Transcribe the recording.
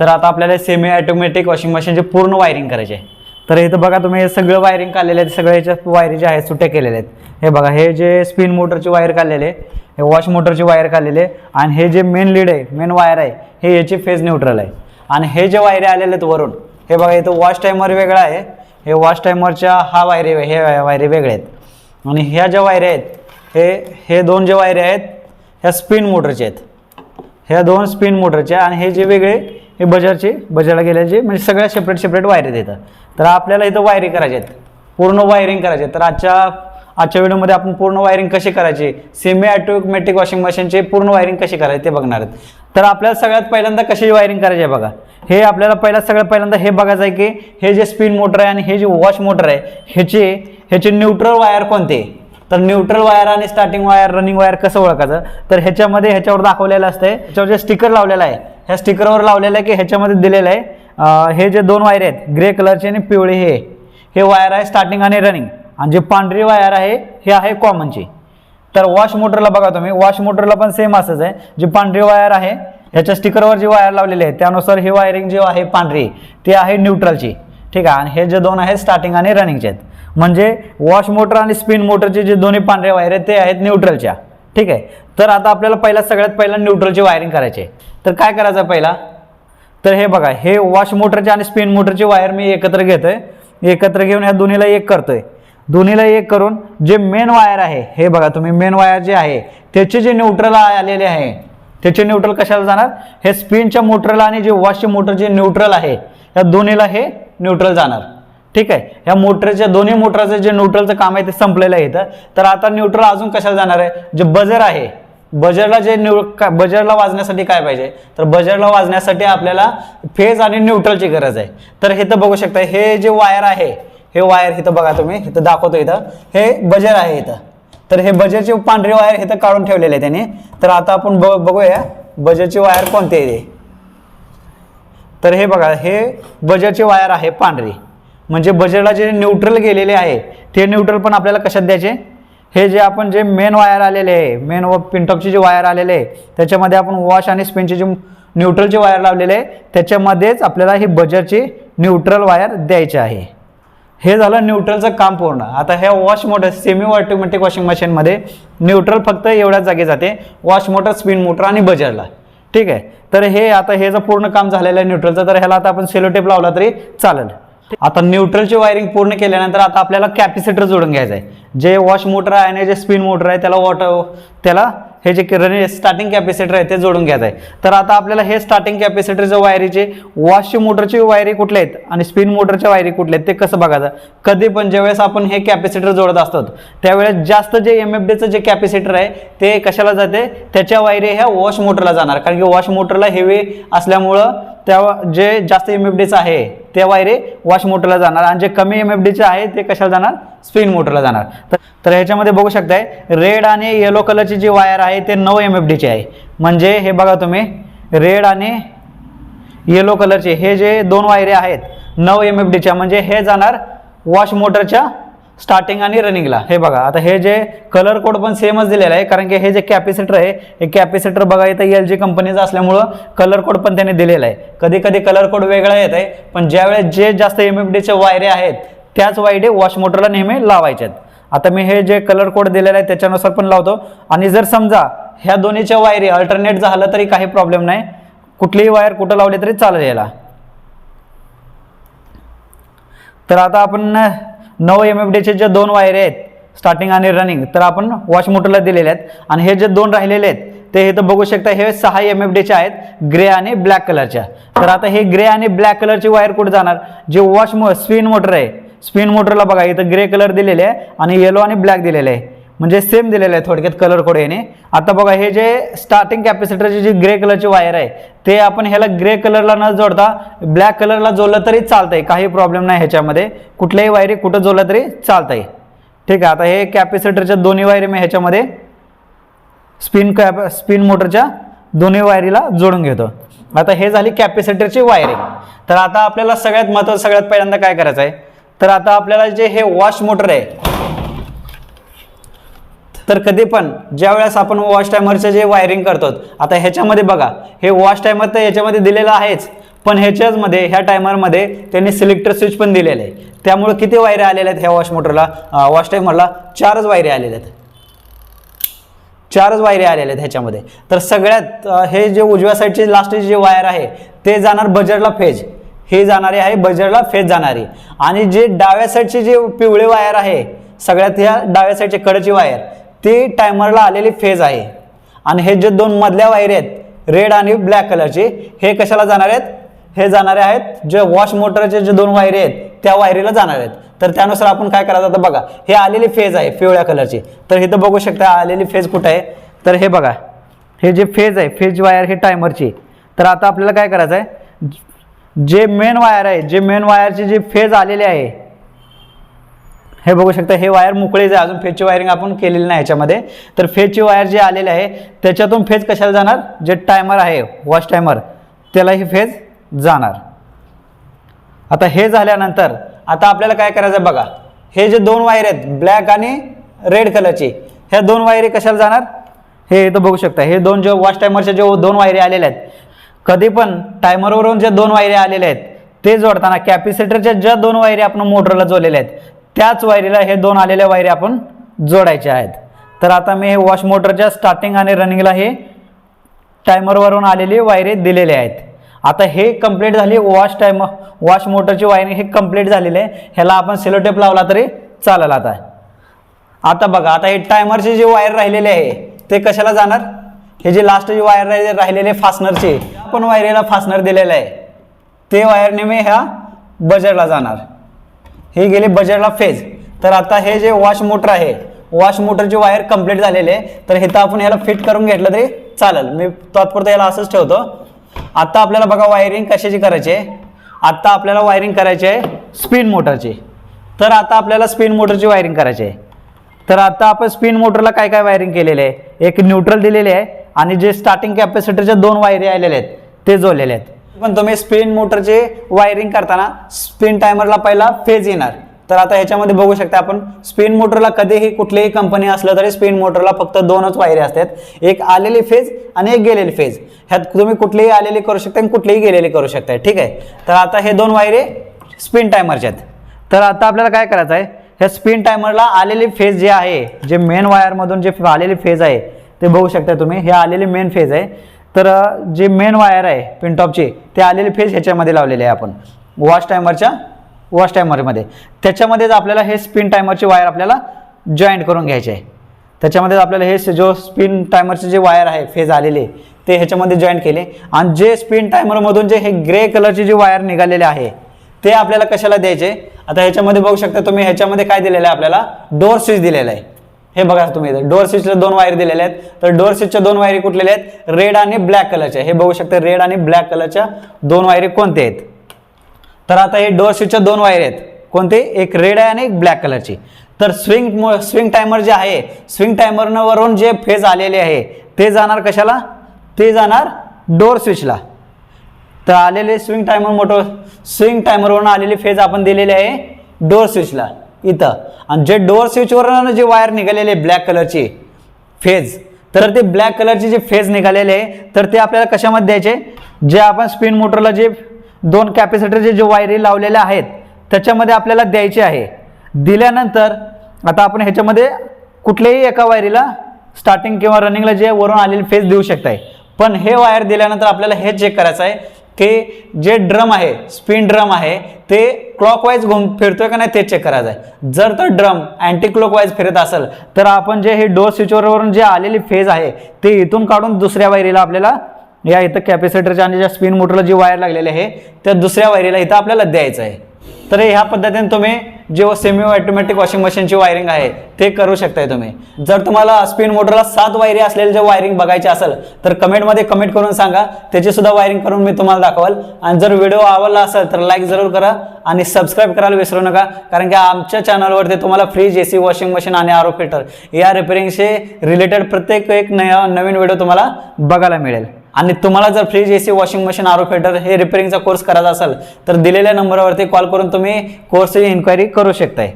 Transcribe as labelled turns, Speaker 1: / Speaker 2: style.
Speaker 1: तर आता आपल्याला सेमी ऑटोमॅटिक वॉशिंग मशीनचे पूर्ण वायरिंग करायचे आहे. तर इथं बघा तुम्ही हे सगळं वायरिंग काढलेले आहेत सगळ्या याच्या वायरी जे आहेत सुट्या केलेल्या आहेत. हे बघा हे जे स्पिन मोटरची वायर काढलेले हे वॉश मोटरची वायर काढलेले आणि हे जे मेन लीड आहे मेन वायर आहे हे याची फेज न्यूट्रल आहे. आणि हे जे वायरे आलेले आहेत वरून हे बघा इथं वॉश टायमर वेगळा आहे. हे वॉश टायमरच्या हा वायरे हे वायरे वेगळे आहेत. आणि ह्या ज्या वायरे आहेत हे हे दोन जे वायरे आहेत ह्या स्पिन मोटरचे आहेत. ह्या दोन स्पिन मोटरचे आणि हे जे वेगळे हे बजारचे बजारला गेल्याचे म्हणजे सगळ्या सेपरेट सेपरेट वायरी देतात. तर आपल्याला इथं वायरी करायचे आहेत. पूर्ण वायरिंग करायचे तर आजच्या आजच्या व्हिडिओमध्ये आपण पूर्ण वायरिंग कशी करायची? सेमी ऑटोमॅटिक वॉशिंग मशीनचे पूर्ण वायरिंग कशी करायचे ते बघणार आहेत. तर आपल्याला सगळ्यात पहिल्यांदा कशी वायरिंग करायची आहे बघा. हे आपल्याला पहिला सगळ्यात पहिल्यांदा हे बघायचं आहे की हे जे स्पिन मोटर आहे आणि हे जे वॉश मोटर आहे ह्याचे ह्याचे न्यूट्रल वायर कोणते? तर न्यूट्रल वायर आणि स्टार्टिंग वायर रनिंग वायर कसं ओळखायचं? तर ह्याच्यामध्ये ह्याच्यावर दाखवलेलं असतं ह्याच्यावर जे स्टिकर लावलेलं आहे ह्या स्टिकरवर लावलेलं आहे की ह्याच्यामध्ये दिलेलं आहे हे जे दोन वायर आहेत ग्रे कलरचे आणि पिवळे हे हे वायर आहे स्टार्टिंग आणि रनिंग आणि जे पांढरी वायर आहे हे आहे कॉमनची तर वॉश मोटरला बघा तुम्ही वॉश मोटरला पण सेम असंच आहे. जी पांढरी वायर आहे ह्याच्या स्टिकरवर जी वायर लावलेली आहे त्यानुसार ही वायरिंग जी आहे पांढरी ती आहे न्यूट्रलची ठीक आहे? आणि हे जे दोन आहेत स्टार्टिंग आणि रनिंगचे आहेत. म्हणजे वॉश मोटर आणि स्पिन मोटरचे जे दोन्ही पांढरे वायर आहेत ते आहेत न्यूट्रलच्या ठीक आहे? तर आता आपल्याला पहिला सगळ्यात पहिला न्यूट्रलची वायरिंग करायची. आहे तर काय करायचं पहिला? तर हे बघा हे वॉश मोटरचे आणि स्पिन मोटरची वायर मी एकत्र घेतो आहे एकत्र घेऊन ह्या दोन्हीला एक करतो आहे दोन्हीला एक करून जे मेन वायर आहे हे बघा तुम्ही मेन वायर जे आहे त्याचे जे न्यूट्रल आलेले आहे त्याचे न्यूट्रल कशाला जाणार? हे स्पिनच्या मोटरला आणि जे वॉशच्या मोटरचे न्यूट्रल आहे या दोन्हीला हे न्यूट्रल जाणार. ठीक आहे? ह्या मोटरच्या दोन्ही मोटरचं जे न्यूट्रलचं काम आहे ते संपलेलं आहे इथं. तर आता न्यूट्रल अजून कशाला जाणार आहे? जे बजर आहे बजरला जे न्यू बजरला वाजण्यासाठी काय पाहिजे? तर बजरला वाजण्यासाठी आपल्याला फेज आणि न्यूट्रलची गरज आहे. तर हे तर बघू शकता हे जे वायर आहे हे वायर इथं बघा तुम्ही इथं दाखवतो इथं. हे बजर आहे इथं. तर हे बजरचे पांढरे वायर इथं काढून ठेवलेले आहे त्याने. तर आता आपण बघूया बजरची वायर कोणती आहे ते? तर हे बघा हे बजरची वायर आहे पांढरी. म्हणजे बजरला जे न्यूट्रल गेलेले आहे ते न्यूट्रल पण आपल्याला कशात द्यायचे? हे जे आपण जे मेन वायर आलेले आहे मेन व पिंटॉकची जे वायर आलेले आहे त्याच्यामध्ये आपण वॉश आणि स्पिनचे जे न्यूट्रलचे वायर लावलेले आहे त्याच्यामध्येच आपल्याला ही बजरची न्यूट्रल वायर द्यायची आहे. हे झालं न्यूट्रलचं काम पूर्ण. आता ह्या wash motor semi automatic washing मशीनमध्ये न्यूट्रल फक्त एवढ्याच जागी जाते वॉश मोटर स्पिन मोटर आणि बजरला ठीक आहे? तर हे आता हे जर पूर्ण काम झालेलं आहे न्यूट्रलचं तर ह्याला आता आपण सेलोटेप लावला तरी चालेल. आता न्यूट्रलची वायरिंग पूर्ण केल्यानंतर आता आपल्याला कॅपॅसिटर जोडून घ्यायचं आहे. जे वॉश मोटर आहे आणि जे स्पिन मोटर आहे त्याला वॉटर त्याला हे जे किरण स्टार्टिंग कॅपॅसिटर आहे ते जोडून घ्यायचं आहे. तर आता आपल्याला हे स्टार्टिंग कॅपॅसिटरच्या वायरीचे वॉशची मोटरची वायरी कुठल्या आहेत आणि स्पिन मोटरच्या वायरी कुठल्या आहेत ते कसं बघायचं? कधी पण ज्यावेळेस आपण हे कॅपॅसिटर जोडत असतो त्यावेळेस जास्त जे एम एफ डीचं जे कॅपॅसिटर आहे ते कशाला जाते? त्याच्या वायरी ह्या वॉश मोटरला जाणार. कारण की वॉश मोटरला हेवी असल्यामुळं त्या जे जास्त एम एफ डीचं आहे ते वायरे वॉश मोटरला जाणार. आणि जे कमी एम एफ डीचे आहे ते कशाला जाणार? स्पिन मोटरला जाणार. तर तर ह्याच्यामध्ये बघू शकताय रेड आणि येलो कलरची जी वायर आहे ते नऊ एम एफ डीची आहे. म्हणजे हे बघा तुम्ही रेड आणि येलो कलरचे हे जे दोन वायरे आहेत नऊ एम एफ डीच्या म्हणजे हे जाणार वॉश मोटरच्या स्टार्टिंग आणि रनिंगला हे बघा आता हे जे कलर कोड पण सेमच दिलेला आहे कारण की हे जे कॅपॅसिटर आहे हे कॅपॅसिटर बघा इथं एल जी कंपनीचं असल्यामुळं कलर कोड पण त्याने दिलेला आहे. कधी कधी कलर कोड वेगळा येत आहे पण ज्यावेळेस जे जास्त एम एफ डीचे वायरे आहेत त्याच वायडे वॉश मोटरला नेहमी लावायच्यात आता मी हे जे कलर कोड दिलेला आहे त्याच्यानुसार पण लावतो. आणि जर समजा ह्या दोन्हीच्या वायरी अल्टरनेट झालं तरी काही प्रॉब्लेम नाही. कुठलीही वायर कुठं लावली तरी चालेल याला. तर आता आपण नऊ एम एफ डीचे जे दोन वायरे आहेत स्टार्टिंग आणि रनिंग तर आपण वॉश मोटरला दिलेले आहेत. आणि हे जे दोन राहिलेले आहेत ते इथं बघू शकता हे सहा एम एफ डीचे आहेत ग्रे आणि ब्लॅक कलरच्या तर आता हे ग्रे आणि ब्लॅक कलरची वायर कुठे जाणार? जे वॉश मो स्पिन मोटर आहे स्पिन मोटरला बघा इथं ग्रे कलर दिलेले आहे आणि येलो आणि ब्लॅक दिलेले आहे. म्हणजे सेम दिलेलं आहे थोडक्यात कलर कोड याने. आता बघा हे जे स्टार्टिंग कॅपॅसिटरची जी ग्रे कलरची वायर आहे ते आपण ह्याला ग्रे कलरला न जोडता ब्लॅक कलरला जोडलं तरी चालतंय. काही प्रॉब्लेम नाही ह्याच्यामध्ये. कुठल्याही वायरी कुठं जोडलं तरी चालतंय. ठीक आहे आता हे कॅपॅसिटरच्या दोन्ही वायरी मी ह्याच्यामध्ये स्पिन कॅप स्पिन मोटरच्या दोन्ही वायरीला जोडून घेतो. आता हे झाली कॅपॅसिटरची वायरिंग तर आता आपल्याला सगळ्यात महत्त्वाचं सगळ्यात पहिल्यांदा काय करायचं आहे तर आता आपल्याला जे हे वॉश मोटर आहे तर कधी पण ज्या वेळेस आपण वॉश टायमरचं जे वायरिंग करतो आता ह्याच्यामध्ये बघा हे वॉश टायमर तर याच्यामध्ये दिलेलं आहेच पण ह्याच्याचमध्ये ह्या टायमरमध्ये त्यांनी सिलेक्टर स्विच पण दिलेलं आहे. त्यामुळे किती वायरे आलेल्या आहेत ह्या वॉश मोटरला वॉश टायमरला चारच वायरे आलेल्या आहेत. चारच वायरे आलेल्या आहेत ह्याच्यामध्ये. तर सगळ्यात हे जे उजव्या साईडचे लास्टचे जे वायर आहे ते जाणार बजरला फेज. हे जाणारे आहे बजरला फेज जाणारी. आणि जे डाव्या साईडचे जे पिवळे वायर आहे सगळ्यात ह्या डाव्या साईडचे कडची वायर ते टायमरला आलेली फेज आहे. आणि हे जे दोन मधल्या वायर आहेत रेड आणि ब्लॅक कलरचे हे कशाला जाणार आहेत? हे जाणारे आहेत जे वॉश मोटरचे जे दोन वायरे आहेत त्या वायरीला जाणार आहेत. तर त्यानुसार आपण काय करायचं तर बघा. हे आलेली फेज आहे पिवळ्या कलरची तर इथं बघू शकता आलेली फेज कुठं आहे? तर हे बघा. हे जे फेज आहे फेज वायर हे टायमरची तर आता आपल्याला काय करायचं आहे जे मेन वायर आहे जे मेन वायरची जी फेज आलेली आहे हे बघू शकता हे वायर मोकळेच आहे अजून फेजची वायरिंग आपण केलेली नाही याच्यामध्ये. तर फेजची वायर जे आलेले आहे त्याच्यातून फेज कशाला जाणार? जे टायमर आहे वॉच टायमर त्याला ही फेज जाणार. आता हे झाल्यानंतर आता आपल्याला काय करायचं आहे बघा. हे जे दोन वायर आहेत ब्लॅक आणि रेड कलरची ह्या दोन वायरी कशाला जाणार? हे इथं बघू शकता. हे दोन जे वॉच टायमरच्या जे दोन वायरी आलेल्या आहेत कधी पण टायमरवरून जे दोन वायरी आलेल्या आहेत ते जोडताना कॅपॅसिटरच्या ज्या दोन वायरी आपण मोटरला जोडलेल्या आहेत त्याच वायरीला हे दोन आलेल्या वायरी आपण जोडायच्या आहेत. तर आता मी हे वॉश मोटरच्या स्टार्टिंग आणि रनिंगला हे टायमरवरून आलेली वायरे दिलेले आहेत. आता हे कंप्लीट झाली वॉश टायम वॉश मोटरची वायरिंग हे कंप्लीट झालेले आहे. ह्याला आपण सेलोटेप लावला तरी चालेल आता. आता बघा आता हे टायमरचे जे वायर राहिलेले आहे ते कशाला जाणार? हे जे लास्ट जे वायर राहिले राहिलेले फासनरचे आपण वायरीला फासनर दिलेलं आहे. ते वायरने मी ह्या बजेटला जाणार. हे गेले बजेटला फेज तर आता हे जे वॉश मोटर आहे वॉश मोटरचे वायर कंप्लीट झालेले आहे. तर हे तर आपण याला फिट करून घेतलं तरी चालेल. मी तात्पुरतं याला असंच ठेवतो. आता आपल्याला बघा वायरिंग कशाची करायची आहे? आत्ता आपल्याला वायरिंग करायची आहे स्पिन मोटरची तर आता आपल्याला स्पिन मोटरची वायरिंग करायची आहे. तर आता आपण स्पिन मोटरला काय काय वायरिंग केलेले आहे? एक न्यूट्रल दिलेले आहे आणि जे स्टार्टिंग कॅपॅसिटरच्या दोन वायरी आलेले आहेत ते जोडलेले आहेत. पण तुम्ही स्पिन मोटरचे वायरिंग करताना स्पिन टायमरला पहिला फेज येणार. तर आता ह्याच्यामध्ये बघू शकता आपण स्पिन मोटरला कधीही कुठलीही कंपनी असलं तरी स्पिन मोटरला फक्त दोनच वायरी असतात. एक आलेली फेज आणि एक गेलेली फेज ह्यात तुम्ही कुठलीही आलेली करू शकता आणि कुठलीही गेलेली करू शकता. ठीक आहे? तर आता हे दोन वायरे स्पिन टायमरचे आहेत. तर आता आपल्याला काय करायचं आहे? ह्या स्पिन टायमरला आलेली फेज जे आहे जे मेन वायरमधून जे आलेली फेज आहे ते बघू शकता तुम्ही. हे आलेली मेन फेज आहे. तर जे मेन वायर आहे पिनटॉपचे ते आलेले फेज ह्याच्यामध्ये लावलेले आहे आपण. वॉश टायमरच्या वॉश टायमरमध्ये त्याच्यामध्येच आपल्याला हे स्पिन टायमरचे वायर आपल्याला जॉईंट करून घ्यायचे आहे. त्याच्यामध्येच आपल्याला हे जो स्पिन टायमरचे जे वायर आहे फेज आलेले ते ह्याच्यामध्ये जॉईंट केले. आणि जे स्पिन टायमरमधून जे हे ग्रे कलरचे जे वायर निघालेले आहे ते आपल्याला कशाला द्यायचे? आता ह्याच्यामध्ये बघू शकता तुम्ही ह्याच्यामध्ये काय दिलेलं आहे आपल्याला? डोअर स्विच दिलेला आहे. हे बघा तुम्ही इथं. डोअर स्विचला दोन वायर दिलेले आहेत. तर डोअर स्विचच्या दोन वायरी कुठलेल्या आहेत? रेड आणि ब्लॅक कलरच्या हे बघू शकता रेड आणि ब्लॅक कलरच्या दोन वायरी कोणते आहेत? तर आता हे डोअर स्विचच्या दोन वायर आहेत. कोणते? एक रेड आहे आणि एक ब्लॅक कलरची तर स्विंग स्विंग टायमर जे आहे स्विंग टायमरवरून जे फेज आलेले आहे ते जाणार कशाला? ते जाणार डोअर स्विचला तर आलेले स्विंग टायमर मोठं स्विंग टायमरवरून आलेली फेज आपण दिलेली आहे डोअर स्विचला इथं. आणि जे डोअर स्विचवरून जे वायर निघालेले ब्लॅक कलरची फेज तर ते ब्लॅक कलरचे जे फेज निघालेले आहे तर ते आपल्याला कशामध्ये द्यायचे? जे आपण स्पिन मोटरला जे दोन कॅपॅसिटरचे जे वायरी लावलेल्या आहेत त्याच्यामध्ये आपल्याला द्यायचे आहे. दिल्यानंतर आता आपण ह्याच्यामध्ये कुठल्याही एका वायरीला स्टार्टिंग किंवा रनिंगला जे वरून आलेली फेज देऊ शकताय. पण हे वायर दिल्यानंतर आपल्याला हे चेक करायचं आहे की जे ड्रम आहे स्पिन ड्रम आहे ते क्लॉकवाईज घुम फिरतोय का नाही ते चेक करायचं आहे जर तर ड्रम अँटी क्लॉकवाईज फिरत असेल तर आपण जे हे डोर स्विचवरवरून जे आलेली फेज आहे ते इथून काढून दुसऱ्या वायरीला आपल्याला या इथं कॅपॅसिटरच्या आणि ज्या स्पिन मोटरला जी वायर लागलेली आहे त्या दुसऱ्या वायरीला इथं आपल्याला द्यायचं आहे तर ह्या पद्धतीने तुम्ही जेव्हा सेमी ऑटोमॅटिक वॉशिंग मशीनची वायरिंग आहे ते करू शकताय तुम्ही. जर तुम्हाला स्पिन मोटरला सात वायरी असलेले जे वायरिंग बघायचे असेल तर कमेंटमध्ये कमेंट करून सांगा. त्याची सुद्धा वायरिंग करून मी तुम्हाला दाखवाल. आणि जर व्हिडिओ आवडला असेल तर लाईक जरूर करा आणि सबस्क्राईब करायला विसरू नका. कारण की आमच्या चॅनलवरती तुम्हाला fridge A C washing machine आणि आरो फिल्टर या रिपेरिंगशी रिलेटेड प्रत्येक एक नया नवीन व्हिडिओ तुम्हाला बघायला मिळेल. आणि तुम्हाला जर fridge A C washing machine RO filter हे रिपेरिंगचा कोर्स करायचा असेल तर दिलेल्या नंबरवरती कॉल करून तुम्ही कोर्सची इन्क्वायरी करू शकताय.